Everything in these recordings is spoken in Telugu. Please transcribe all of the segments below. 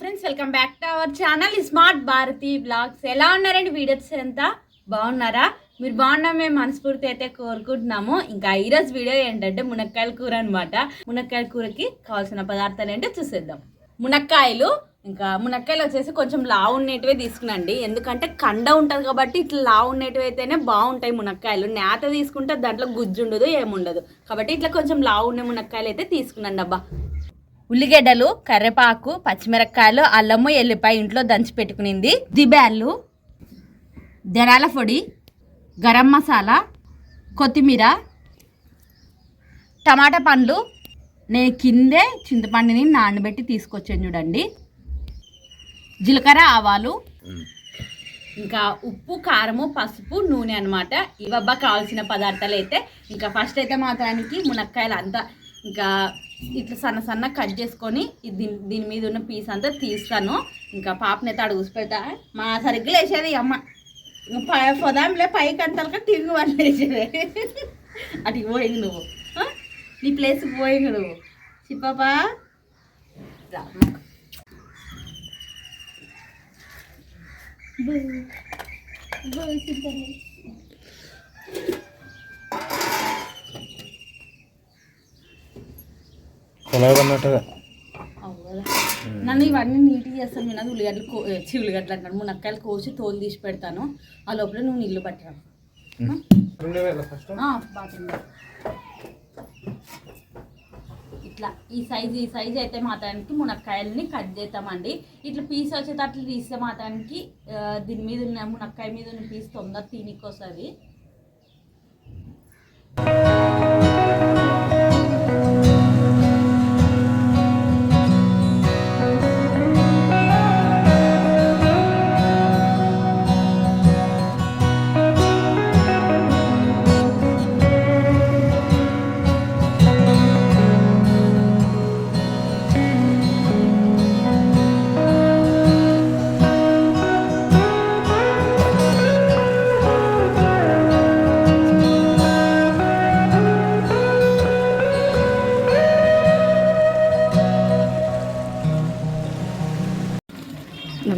Friends welcome back to our channel smart Bharati blogs ఎలా ఉన్నారండి వీడియోస్ అంతా? బాగున్నారా? మీరు బాగున్నా మేము మనస్ఫూర్తి అయితే కోరుకుంటున్నాము. ఇంకా ఈరోజు వీడియో ఏంటంటే మునక్కాయల కూర అనమాట మునక్కాయల కూరకి కావాల్సిన పదార్థాలు ఏంటో చూసేద్దాం. మునక్కాయలు ఇంకా మునక్కాయలు వచ్చేసి కొంచెం లావు ఉండేటివే తీసుకునండి. ఎందుకంటే కండ ఉంటుంది కాబట్టి ఇట్లా లావు ఉండేటివి అయితేనే బాగుంటాయి మునక్కాయలు. నేత తీసుకుంటే దాంట్లో గుజ్జు ఉండదు ఏముండదు. కాబట్టి ఇట్లా కొంచెం లావు ఉండే మునక్కాయలు అయితే తీసుకునండి అబ్బా. ఉల్లిగడ్డలు కరివేపాకు పచ్చిమిరపకాయలు అల్లము ఎల్లిపాయ ఇంట్లో దంచి పెట్టుకునింది. దిబ్యాళ్ళు ధరాల పొడి గరం మసాలా కొత్తిమీర టమాటా పండ్లు. నేను కిందే చింతపండుని నానబెట్టి తీసుకొచ్చాను చూడండి. జీలకర్ర ఆవాలు ఇంకా ఉప్పు కారము పసుపు నూనె అనమాట ఇవబ్బా కావాల్సిన పదార్థాలు అయితే ఇంకా ఫస్ట్ అయితే మాత్రానికి మునక్కాయలు అంతా ఇంకా ఇట్లా సన్న సన్న కట్ చేసుకొని దీని దీని మీద ఉన్న పీస్ అంతా తీస్తాను. ఇంకా పాపనైతే అడుగు పెడతా. మా సరిగ్గా వేసేది అమ్మ. పై పొదాంలే పైకి అంతలక తిరిగి వాళ్ళు వేసేది అటు పోయింది నువ్వు. నీ ప్లేస్ పోయింది నువ్వు. చిప్పాపా Bye. Bye, నన్ను ఇవన్నీ నీట్గా చేస్తాను. నేను ఉల్లిగడ్డలు కో చి ఉల్లిగడ్డలు అంటాను మునక్కాయలు కోసి తోలు తీసి పెడతాను. ఆ లోపల నువ్వు నీళ్ళు పట్టరా. ఇట్లా ఈ సైజ్ ఈ సైజ్ అయితే మాత్రానికి మునక్కాయలని కట్ చేస్తామండి ఇట్లా పీస్ వచ్చేటట్లు తీస్తే మాత్రానికి దీని మీద ఉన్న మునక్కాయ మీద ఉన్న పీస్ తొందర తినికి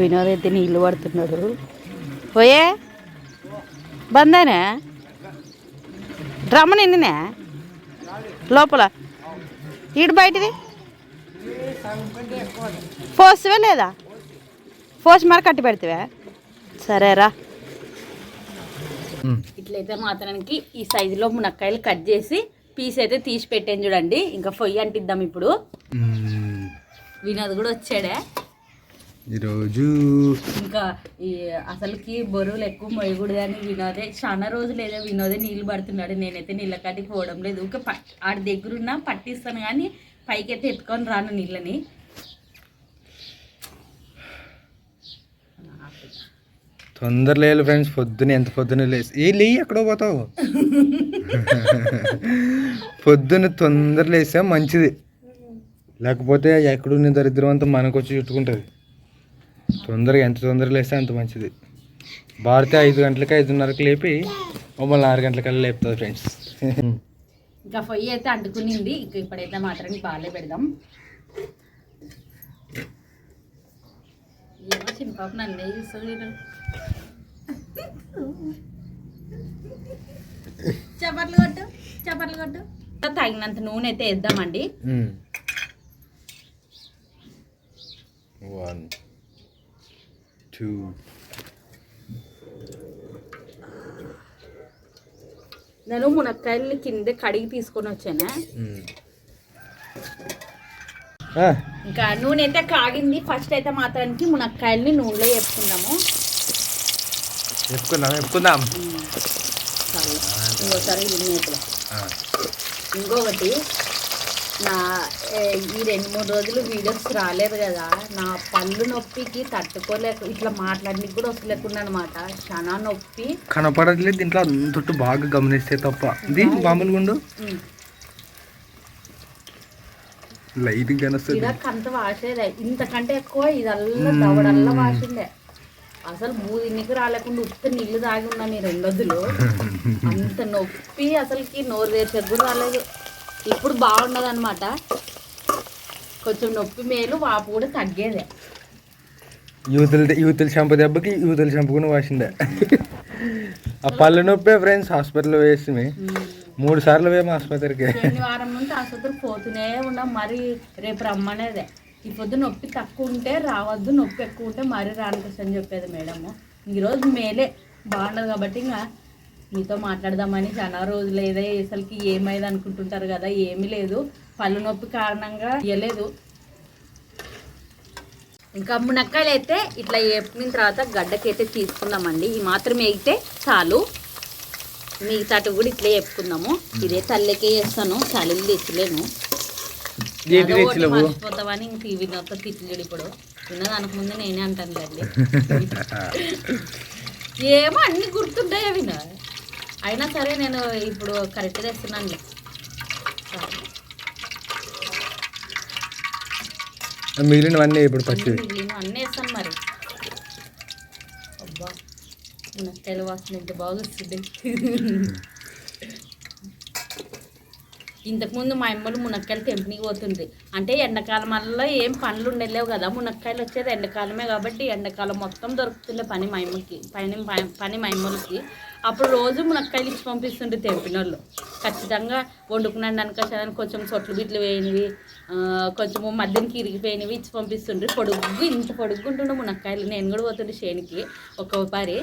వినోద్ అయితే నీళ్ళు పడుతున్నాడు. పోయే బందేనే? డ్రమ్మ నిన్ననే లోపల. ఈడు బయటిది? పోసివే లేదా? పోసి మరి కట్టి పెడతావా? సరేరా. ఇట్లయితే మాత్రానికి ఈ సైజులో మునక్కాయలు కట్ చేసి పీస్ అయితే తీసి పెట్టాను చూడండి. ఇంకా పొయ్యి అంటిద్దాం ఇప్పుడు. వినోద్ కూడా వచ్చాడే. ఈరోజు ఇంకా ఈ అసలుకి బరువులు ఎక్కువ మొయ్యకూడదు అని వినోదే చాలా రోజులు ఏదో వినోదే నీళ్ళు పడుతున్నాడు. నేనైతే నీళ్ళ కాడికి పోవడం లేదు. ప ఆడి దగ్గరున్న పట్టిస్తాను కానీ పైకైతే ఎత్తుకొని రాను నీళ్ళని. తొందర లేదు ఫ్రెండ్స్ పొద్దున ఎంత పొద్దున లేసి ఏ లేయి ఎక్కడో పోతావు? పొద్దున తొందర లేసా మంచిది. లేకపోతే ఎక్కడున్న దరిద్రం అంతా మనకు వచ్చి చుట్టుకుంటుంది. తొందరగా ఎంత తొందరగా లేస్తే అంత మంచిది. భారతి ఐదు గంటలకి ఐదున్నరకి లేపి మమ్మల్ని ఆరు గంటలకల్లా లేపుతుంది ఫ్రెండ్స్. ఇంకా పొయ్యి అయితే అంటుకునింది. ఇంకా ఇప్పుడైతే మాత్రం పాలే పెడదాం. ఏమో చిన్నపాప నన్నే చూస్తుంది చపట్లు కొట్టు చపట్లు కొట్టు. తగినంత నూనె అయితే వేద్దామండి. వన్ టూ నేను మునక్కాయలని కింద కడిగి తీసుకొని వచ్చాను? ఇంకా నూనె అయితే కాగింది. ఫస్ట్ అయితే మాత్రానికి మునక్కాయలని నూనెలో వేసుకుందాము చెప్పుకుందాం చాలు ఇంకోసారి ఇంకొకటి నా ఈ రెండు మూడు రోజులు వీడియోస్ రాలేదు కదా నా పళ్ళు నొప్పికి తట్టుకోలేక ఇట్లా మాట్లాడడానికి కూడా వస్తలేకుండా అనమాట చాలా నొప్పి. కనపడట్లేదు దీంట్లో అంతట్టు బాగా గమనిస్తే తప్ప. ఇది మామూలుగా ఉండు. ఉమ్. లైట్ కనొస్తుంది ఇడక్ అంత వాసేదే ఇంతకంటే ఎక్కువ ఇదల్లా దవడల్లా వాసిందే అసలు మూదిన్నికి రాలేకుండా ఉత్త నీళ్ళు తాగి ఉన్నా నీ రెండు రోజులు. అంత నొప్పి అసలుకి నోరు తెరిచేది కూడా రాలేదు. ఇప్పుడు బాగున్నది అనమాట కొంచెం నొప్పి మేలు వాపు కూడా తగ్గేదే. యూతుల యూతుల చంప దెబ్బకి యూతుల చంపుకుని వాసిండే ఆ పళ్ళు నొప్పే ఫ్రెండ్స్ హాస్పిటల్లో వేసి మూడు సార్లు వేము ఆసుపత్రికి. శనివారం నుంచి ఆసుపత్రికి పోతూనే ఉన్నాం మరి రేపు రమ్మనేదే. ఈ పొద్దు నొప్పి తక్కువ ఉంటే రావద్దు నొప్పి ఎక్కువ ఉంటే మరీ రానికొచ్చు అని చెప్పేది మేడము. ఈరోజు మేలే బాగుండదు కాబట్టి ఇంకా మీతో మాట్లాడదామని చాలా రోజులు ఏదో అసలుకి ఏమైంది అనుకుంటుంటారు కదా ఏమీ లేదు. పళ్ళు నొప్పి కారణంగా ఇవ్వలేదు ఇంకా మునక్కాయలు అయితే ఇట్లా వేపిన తర్వాత గడ్డకైతే తీసుకుందామండి. ఈ మాత్రం వేగితే చాలు. మిగతాటి కూడా ఇట్లా చెప్పుకుందాము ఇదే తల్లికే చేస్తాను. చలిలు తెచ్చలేను? మర్చిపోతామని ఇంక టీవీ నొత్త తిట్లు ఇప్పుడు. విన్నదానికి ముందు నేనే అంటాను కదండి. ఏమో అన్ని గుర్తుంటాయి అవి. అయినా సరే నేను ఇప్పుడు కరెక్ట్ తెస్తున్నాను మిగిలినవన్నీ ఇప్పుడు పచ్చివి నేను అన్నీ వేస్తాను మరి. అబ్బా మునక్కాయలు వాసన ఎంత బాగా వస్తుంది. ఇంతకుముందు మా అమ్మలు మునక్కాయలు తెంపినికి పోతుంది అంటే ఎండాకాలం వల్ల ఏం పనులు ఉండలేవు కదా మునక్కాయలు వచ్చేది ఎండాకాలమే కాబట్టి ఎండాకాలం మొత్తం దొరుకుతుండే పని మా అమ్మకి పని పని మా అమ్మలకి. అప్పుడు రోజు మునక్కాయలు ఇచ్చి పంపిస్తుండే తెంపిన వాళ్ళు ఖచ్చితంగా వండుకున్నాను అనుకోసాను కొంచెం సొట్లు బిట్లు వేయినవి కొంచెము మధ్యనికి ఇరిగిపోయినవి ఇచ్చి పంపిస్తుండే పొడుగు ఇంత పొడుగు ఉంటుండే మునక్కాయలు. నేను కూడా పోతుండే శేనికి ఒక పారి.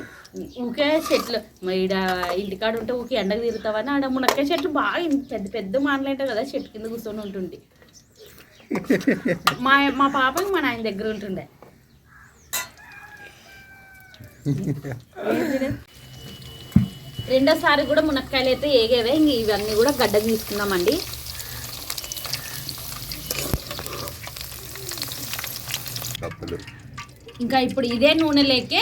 ఊకే చెట్లు ఈడ ఇంటికాడ ఉంటే ఊకే ఎండకు తిరుగుతావని ఆడ మునక్కాయ చెట్లు బాగా పెద్ద పెద్ద మానలేంటావు కదా చెట్టు కింద కూర్చొని ఉంటుండే. మా మా పాపకి మా నాయన దగ్గర ఉంటుండే. రెండోసారి కూడా మునక్కాయలు అయితే ఏగేవే ఇంక ఇవన్నీ కూడా గడ్డ తీసుకుందామండి. ఇంకా ఇప్పుడు ఇదే నూనెలేకే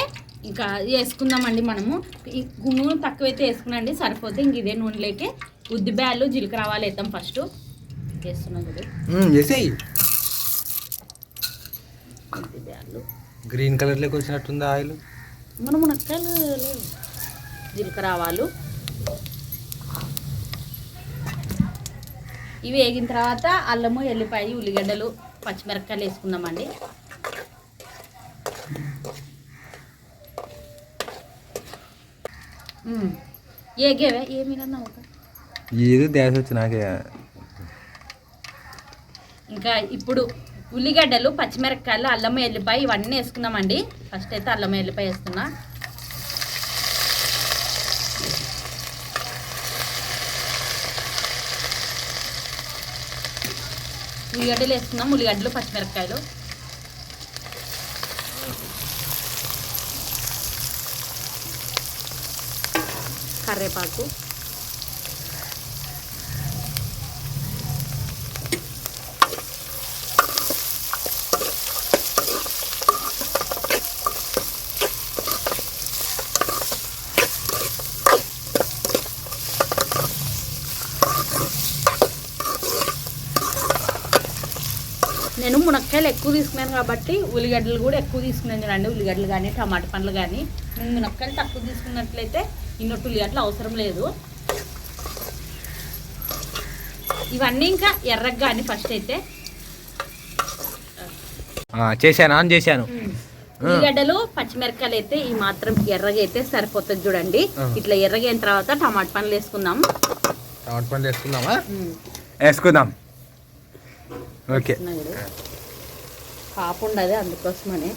ఇంకా వేసుకుందామండి మనము. ఈ నూనె తక్కువైతే వేసుకునండి సరిపోతే ఇంక ఇదే నూనెలేకే ఉద్దిబ్యాలు జీలకర్ర ఆవాలు వేద్దాం ఫస్ట్. వేస్తున్నాం ఉద్దిబ్యాలు గ్రీన్ కలర్లోకి వచ్చినట్టుంది ఆయిల్. మన మునక్కాయలు లేవు. జీలకర్ర ఆవాలు ఇవి వేగిన తర్వాత అల్లము ఎల్లిపాయ ఉల్లిగడ్డలు పచ్చిమిరపకాయలు వేసుకుందామండి. ఏగేవే? ఏమి నవ్వుతా? ఏదో ధ్యాస వచ్చి నాకే? ఇంకా ఇప్పుడు ఉల్లిగడ్డలు పచ్చిమిరపకాయలు అల్లం ఎల్లిపాయ ఇవన్నీ వేసుకుందామండి. ఫస్ట్ అయితే అల్లం ఎల్లిపాయ వేస్తున్నా. ఉల్లిగడ్డలు వేసుకుందాం ఉల్లిగడ్డలు పచ్చిమిరపకాయలు. కరివేపాకు. నేను మునక్కాయలు ఎక్కువ తీసుకున్నాను కాబట్టి ఉల్లిగడ్డలు కూడా ఎక్కువ తీసుకున్నాను చూడండి. ఉల్లిగడ్డలు కానీ టమాటా పండ్లు కానీ. నేను మునక్కాయలు తక్కువ తీసుకున్నట్లయితే ఇన్నొట్టు ఉల్లిగడ్డలు అవసరం లేదు. ఇవన్నీ ఇంకా ఎర్రగా కానీ ఫస్ట్ అయితే. చేశాను ఆన్ చేశాను. ఉల్లిగడ్డలు పచ్చిమిరపకాయలు అయితే ఈ మాత్రం ఎర్రగా అయితే సరిపోతుంది చూడండి. ఇట్లా ఎర్రగా అయిన తర్వాత టమాటా పండ్లు వేసుకుందాం. టమాటా పండు వేసుకుందామా. వేసుకుందాం. ఓకే. ఉండదు అందుకోసమని.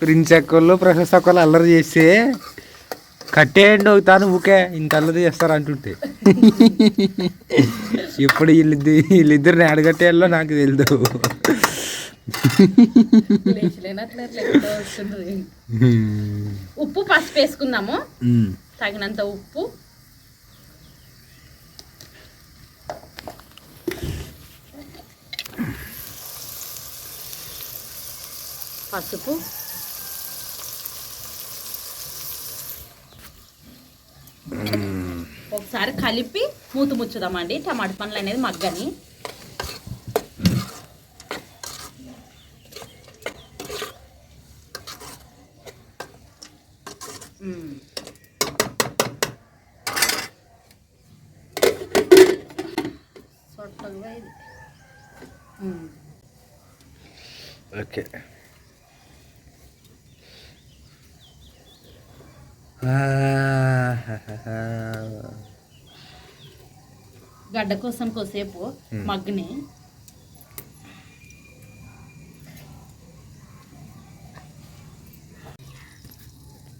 ప్రిన్స్ అక్కలు ప్రశస్త అక్కలు అల్లరి చేస్తే కట్టేయండి అవుతాను ఊకే ఇంత అల్లరి చేస్తారు అంటుంటే. ఇప్పుడు వీళ్ళిద్దరు వీళ్ళిద్దరిని అడగట్టేయాలో నాకు తెలియదు. ఉప్పు పసుపు వేసుకుందాము. తగినంత ఉప్పు పసుపు. ఒకసారి కలిపి మూత ముచ్చుదామండి టమాటా పండ్లు అనేది మగ్గని మ్మ్. సొట్టగా ఇది మ్మ్. ఓకే గడ్డ కోసం కొద్దిసేపు Hmm. మగ్గుని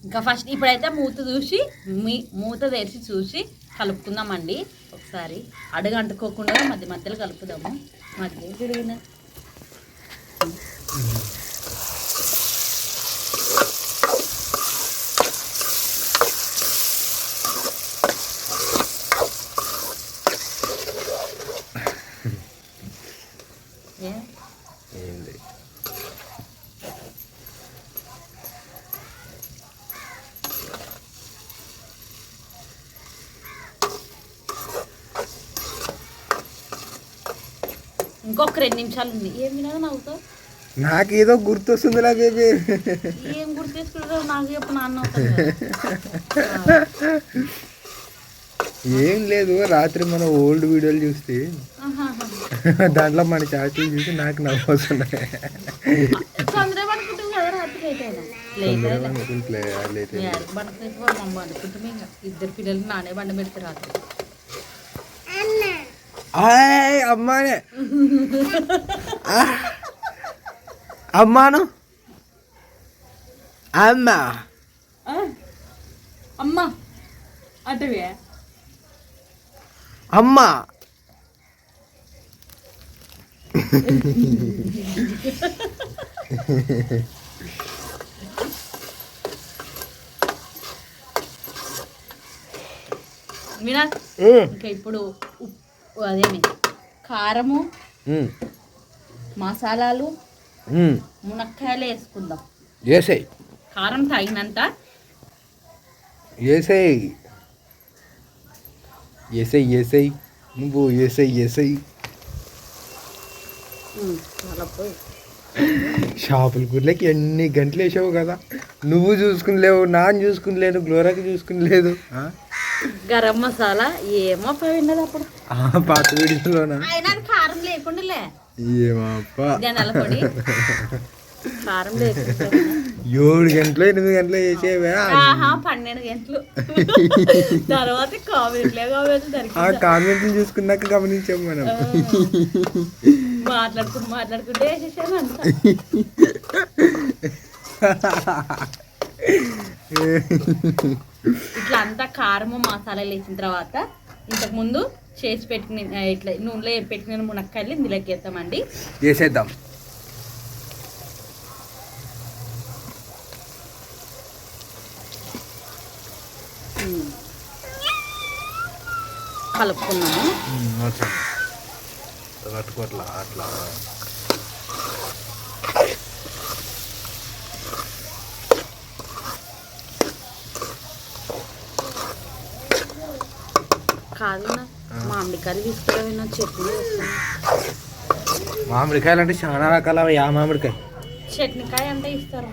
ఇంకా ఫస్ట్ ఇప్పుడైతే మూత చూసి మీ మూత తెరిచి చూసి కలుపుకుందామండి. ఒకసారి అడుగు అంటుకోకుండా మధ్య మధ్యలో కలుపుదాము. మధ్య తిరిగిన ఏ ఏంది ఇంకొక రెండు నిమిషాలు ఉంది ఏం వినగా నవ్వుతావు నాకేదో గుర్తొస్తుందిలా బేబీ ఏం గుర్తు చేసుకుంటావు నాకు చెప్పు నాన్న. ఏం లేదు రాత్రి మన ఓల్డ్ వీడియోలు చూస్తే. దాంట్లో మన చాచీలు చూసి నాకు నవ్వు వస్తున్నాయి తొందరగా పడుకుంటావు కదా రాత్రి లేట్ అయినా లేట్ అయినా అనుకుంటలే లేతే మీ ఆడికి పడుకుంటే మమ్మ అనుకుంటాం ఇంకా ఇద్దరు పిల్లలు నానే బండ పెడితే రాత్రి అమ్మానే ఆ! అమ్మాను అమ్మా ఆ? అమ్మా అటువే అమ్మా వినా ఇంకా ఇప్పుడు ఉప్పు అదేమి కారము మసాలాలు మునక్కాయలు వేసుకుందాం. ఏసేయ్ కారం తగినంత? ఏసేయ్ ఏసేయ్ ఏసేయ్ నువ్వు చాలా పోయి. షాపుల గుర్లకి ఎన్ని గంటలు వేసావు కదా? నువ్వు చూసుకునిలేవు నాన్న చూసుకునిలేను గ్లోరాకి చూసుకునిలేదు ఆ? గరం మసాలా ఏమో పోయినది అప్పుడు. పాత వీడియోలోనా? అయినా కారం ఏమప్పా? పొడి. కారం లేకుండా ఏడు గంటలు ఎనిమిది గంటలు వేసేవా ఆహా పన్నెండు గంటలు. తర్వాత కామెంట్లే కామెంట్ ఆ కామెంట్లు చూసుకున్నాక గమనించాం మనం. మాట్లాడుకుంటూ మాట్లాడుకుంటే వేసేసాను అంత ఇట్లా అంతా కారము మసాలాలు వేసిన తర్వాత ఇంతకు ముందు చేసి పెట్టుకుని ఆ, ఇట్లా నూనెలో వేపి పెట్టుకున్న మునక్కాయలు ఇందులోకి వేస్తామండి వేసేద్దాం. కలుపుకున్నాము. అట్లా కాదు నా మామిడికాయలు తీసుకురావిన చట్నీ వేస్తాను మామిడికాయలు అంటే చాలా రకాల యా మామిడికాయ. చట్నీకాయ అంటే ఇస్తారు.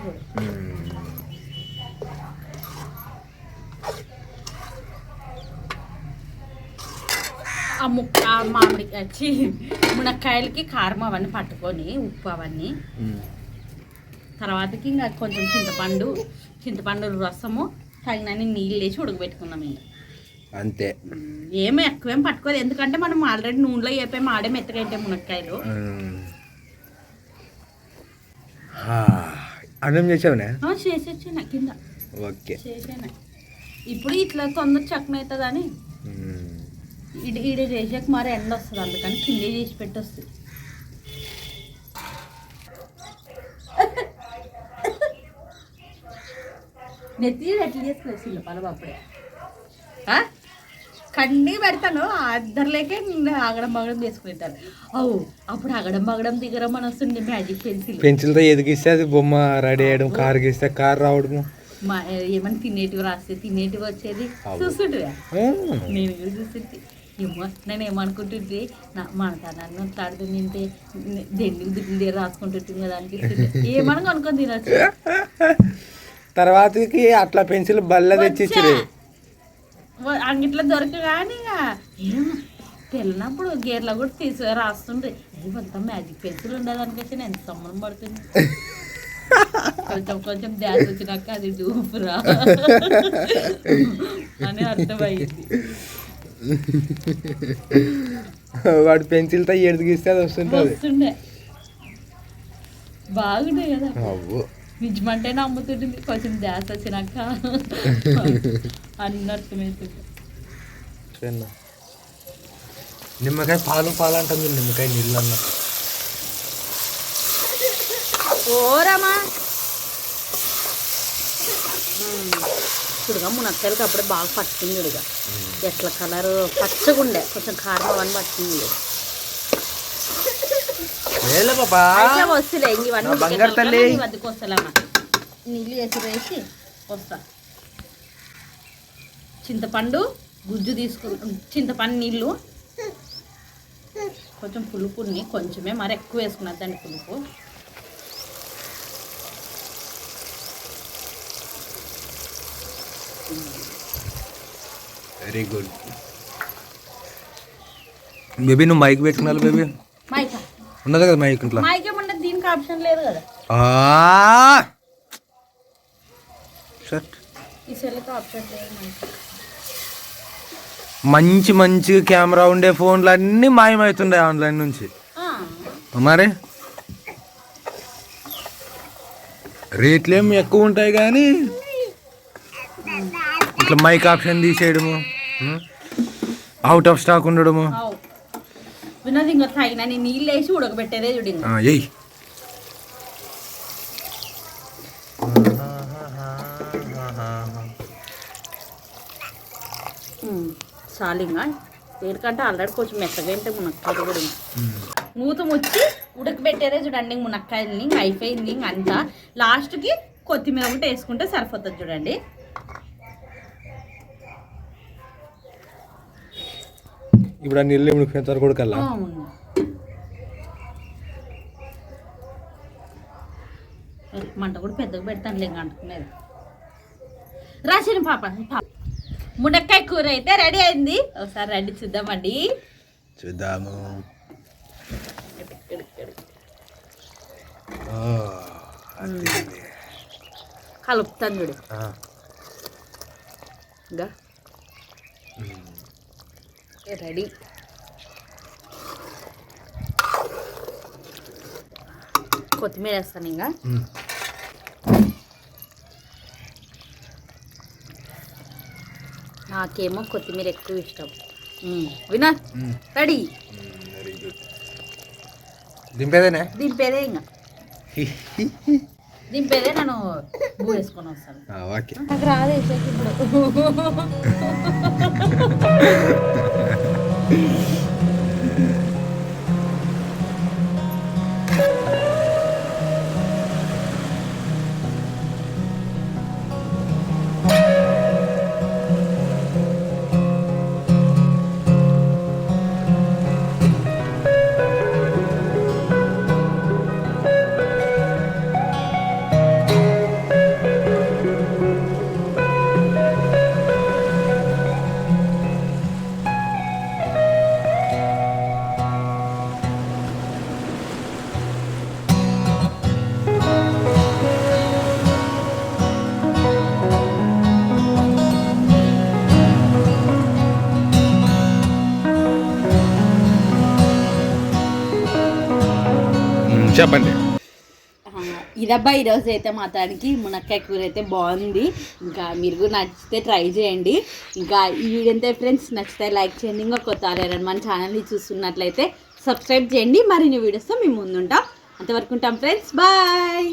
ఆ ముక్క మామిడికాయ మునక్కాయలకి కారం అవన్నీ పట్టుకొని ఉప్పు అవన్నీ. తర్వాతకి ఇంకా కొంచెం చింతపండు చింతపండు రసము తగినన్ని నీళ్ళు వేసి ఉడకబెట్టుకున్నాం ఇంకా అంతే. ఏమి ఎక్కువేం పట్టుకోదు ఎందుకంటే మనం ఆల్రెడీ నూనెలో వేపే ఆడే మెత్తగైతే మునక్కాయలు. అన్నం చేసావునే? చేసేచ్చాను కింద. ఓకే. చేసాను ఇప్పుడు ఇట్లా తొందర చక్కన అవుతుందని ఈడ ఈడ చేసాక మరి ఎండ వస్తుంది. అందుకని కింద చేసి పెట్టొస్తుంది. నెత్తి ఎట్లా అప్పుడే ఆ? కన్నీ పెడతాను. అద్దరులేకే ఆగడం బాగడం చేసుకుంటాను అవు అప్పుడు ఆగడం బాగడం దిగడం అని వస్తుంది మ్యాజిక్ పెన్సిల్ పెన్సిల్తో ఎదిగిస్తే అది బొమ్మ రెడీ చేయడం కార్ గీస్తే కార్ రావడము. మా ఏమన్నా తినేటివి రాస్తే తినేటివి వచ్చేది ఆ, నేను కూడా చూస్తుంటే. ఏమో నేను ఏమనుకుంటుంటే నా మన తనాన్ని తాడుతూ తింటే దెండికి దుడ్డి రాసుకుంటుంటుంది కదా అనిపిస్తుంది ఏమనగా అనుకొని తినచ్చు. తర్వాతకి అట్లా పెన్సిల్ బల్ల తెచ్చిచ్చిరే. అంగిట్లో దొరక కానీ ఇక తెలినప్పుడు గేర్లో కూడా తీసి రాస్తుంటే ఇవంతా మ్యాజిక్ పెన్సిల్ నేను ఎంత సంబంధం పడుతుంది. కొంచెం కొంచెం డ్యాన్స్ వచ్చినాక అది డూపురా అని అర్థమైంది. వాడు పెన్సిల్తో ఏడు గీస్తే అది వస్తుంటుంది. వస్తుండే. బాగుండే కదా. నిజమంటే నమ్ముతుంటుంది. కొంచెం డ్యాన్స్ వచ్చినాక అన్ని అర్థమవుతుంది. చిన్న. నిమ్మకాయ పాలు పాలు అంటుంది నిమ్మకాయ నీళ్ళు అన్న. ఓరమా చూడగా మునక్కాయలకి అప్పుడే బాగా పట్టింది చూడగా. ఎట్లా కలర్? పచ్చగా ఉండే కొంచెం కారం అవన్నీ పట్టింది వేలే పాపా వస్తులే ఇంక ఇవన్నీ నా బంగారు తల్లి. వద్దకు నీళ్ళు వేసి వేసి వస్తా. చింతపండు గుజ్జు తీసుకు చింతపండు నీళ్ళు. కొంచెం పులుపుని కొంచెమే మరి ఎక్కువ వేసుకున్నదండి పులుపు. వెరీ గుడ్ బేబీ నువ్వు మైక్ పెట్టుకున్నావు బేబీ మైకా ఉన్నది కదా మైక్ ఇంట్లో? దీనికి ఆప్షన్ లేదు కదా. ఆ! షట్ ఈ సెల్కి ఆప్షన్ లేదు మైక్ మంచి మంచి కెమెరా ఉండే ఫోన్లు అన్నీ మాయమవుతుండే ఆన్లైన్ నుంచి. మరి? రేట్లు ఏమి ఎక్కువ ఉంటాయి కానీ ఇట్లా మైక్ ఆప్షన్ తీసేయడము అవుట్ ఆఫ్ స్టాక్ ఉండడము. వినోద్ ఇంకా తగినని నీళ్ళు వేసి ఉడకబెట్టేదే చూడు ఇంకా. ఎయ్ చాలు ఇంకా ఎందుకంటే ఆల్రెడీ కొంచెం మెత్తగా ఉంటే మునక్కాయలు కూడా. మూత ముచ్చి ఉడకబెట్టేదే చూడండి మునక్కాయలని అయిపోయింది అంతా. లాస్ట్కి కొత్తిమీర ఒకటి వేసుకుంటే సరిపోతుంది చూడండి. ఇప్పుడు ఆ నీళ్ళు ఉడికిపోయిన కూడా కల్లా? మంట కూడా పెద్దగా పెడతాను లేక అంటుకునేది. రాసిన పాప పాప మునక్కాయ కూర అయితే రెడీ అయింది. ఒకసారి రెడీ చూద్దామండి. చూద్దాము. కలుపుతాను చూడు. ఇంకా? రెడీ. కొత్తిమీర వేస్తాను ఇంకా. నాకేమో కొత్తిమీర ఎక్కువ ఇష్టం. వినా. రెడీ? దింపేదేనే? దింపేదే ఇంకా. దింపేదే నేను వేసుకొని వస్తాను. నాకు రాదు ఇప్పుడు. Deus. చెప్పండి. ఇదబ్బా ఈరోజు అయితే మాతానికి మునక్కాయ కూర అయితే బాగుంది. ఇంకా మీరు కూడా నచ్చితే ట్రై చేయండి. ఇంకా ఈ వీడియో ఫ్రెండ్స్ నచ్చితే లైక్ చేయండి. ఇంకా కొత్త మన ఛానల్ని చూస్తున్నట్లయితే సబ్స్క్రైబ్ చేయండి. మరిన్ని వీడియోస్తో మేము ముందుంటాం. అంతవరకు ఉంటాం ఫ్రెండ్స్. బాయ్!